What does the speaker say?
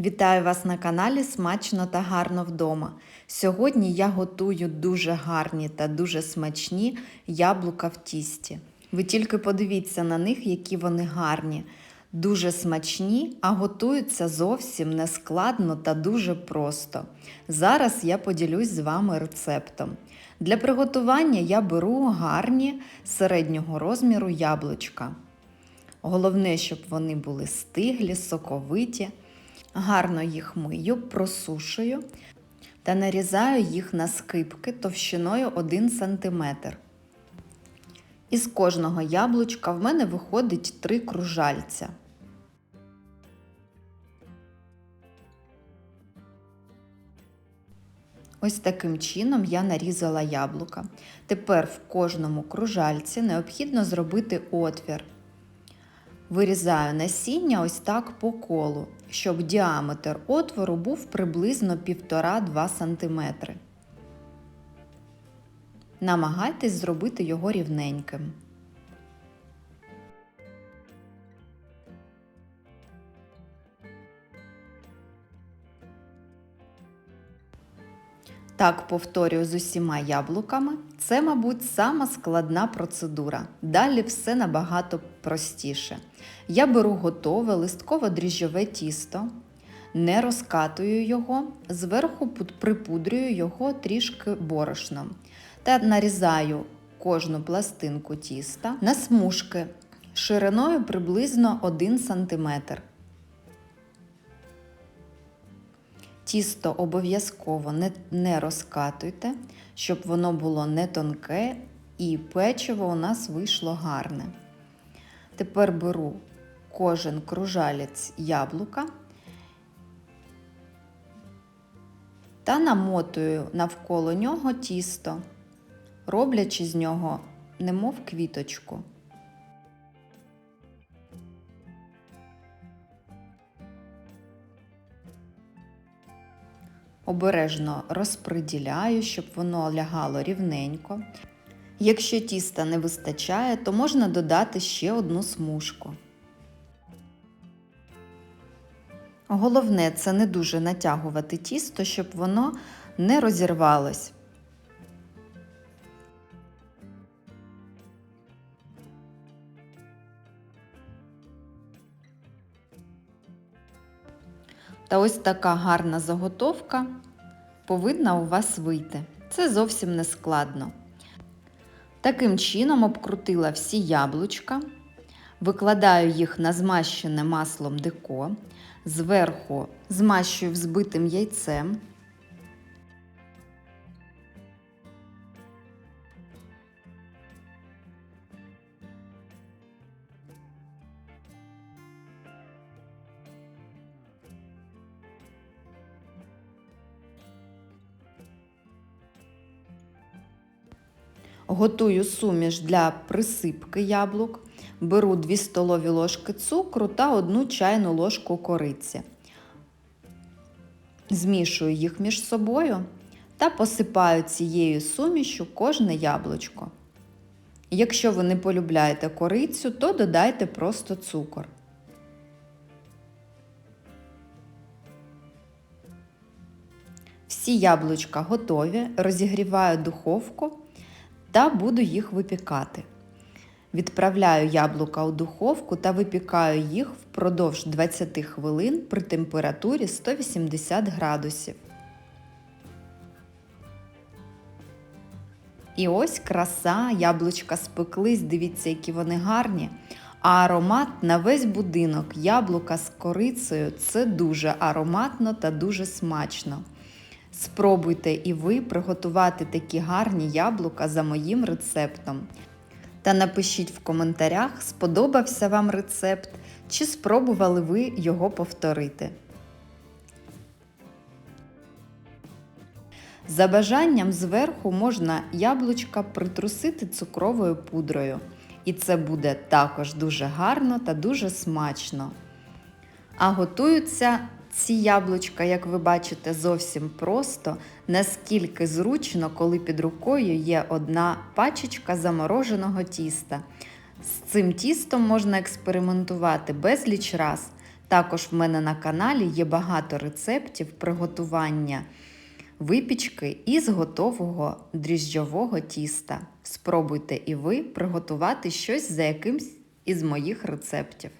Вітаю вас на каналі Смачно та гарно вдома. Сьогодні я готую дуже гарні та дуже смачні яблука в тісті. Ви тільки подивіться на них, які вони гарні, дуже смачні, а готуються зовсім не складно та дуже просто. Зараз я поділюсь з вами рецептом. Для приготування я беру гарні середнього розміру яблучка. Головне, щоб вони були стиглі, соковиті. Гарно їх мию, просушую та нарізаю їх на скибки товщиною 1 см. Із кожного яблучка в мене виходить 3 кружальця. Ось таким чином я нарізала яблука. Тепер в кожному кружальці необхідно зробити отвір. Вирізаю насіння ось так по колу, щоб діаметр отвору був приблизно 1,5-2 см. Намагайтесь зробити його рівненьким. Так повторюю з усіма яблуками. Це, мабуть, сама складна процедура. Далі все набагато простіше. Я беру готове листково-дріжджове тісто, не розкатую його, зверху припудрюю його трішки борошном та нарізаю кожну пластинку тіста на смужки шириною приблизно 1 см. Тісто обов'язково не, не розкатуйте, щоб воно було не тонке і печиво у нас вийшло гарне. Тепер беру кожен кружалець яблука та намотую навколо нього тісто, роблячи з нього немов квіточку. Обережно розприділяю, щоб воно лягало рівненько. Якщо тіста не вистачає, то можна додати ще одну смужку. Головне це не дуже натягувати тісто, щоб воно не розірвалось. Та ось така гарна заготовка повинна у вас вийти. Це зовсім не складно. Таким чином обкрутила всі яблучка, викладаю їх на змащене маслом деко, зверху змащую взбитим яйцем. Готую суміш для присипки яблук. Беру 2 столові ложки цукру та 1 чайну ложку кориці. Змішую їх між собою та посипаю цією сумішю кожне яблучко. Якщо ви не полюбляєте корицю, то додайте просто цукор. Всі яблучка готові, розігріваю духовку та буду їх випікати. Відправляю яблука у духовку та випікаю їх впродовж 20 хвилин при температурі 180 градусів. І ось краса, яблучка спеклись, дивіться, які вони гарні. А аромат на весь будинок яблука з корицею це дуже ароматно та дуже смачно. Спробуйте і ви приготувати такі гарні яблука за моїм рецептом. Та напишіть в коментарях, сподобався вам рецепт, чи спробували ви його повторити. За бажанням зверху можна яблучка притрусити цукровою пудрою. І це буде також дуже гарно та дуже смачно. А готуються ці яблучка, як ви бачите, зовсім просто, наскільки зручно, коли під рукою є одна пачечка замороженого тіста. З цим тістом можна експериментувати безліч раз. Також в мене на каналі є багато рецептів приготування випічки із готового дріжджового тіста. Спробуйте і ви приготувати щось за якимсь із моїх рецептів.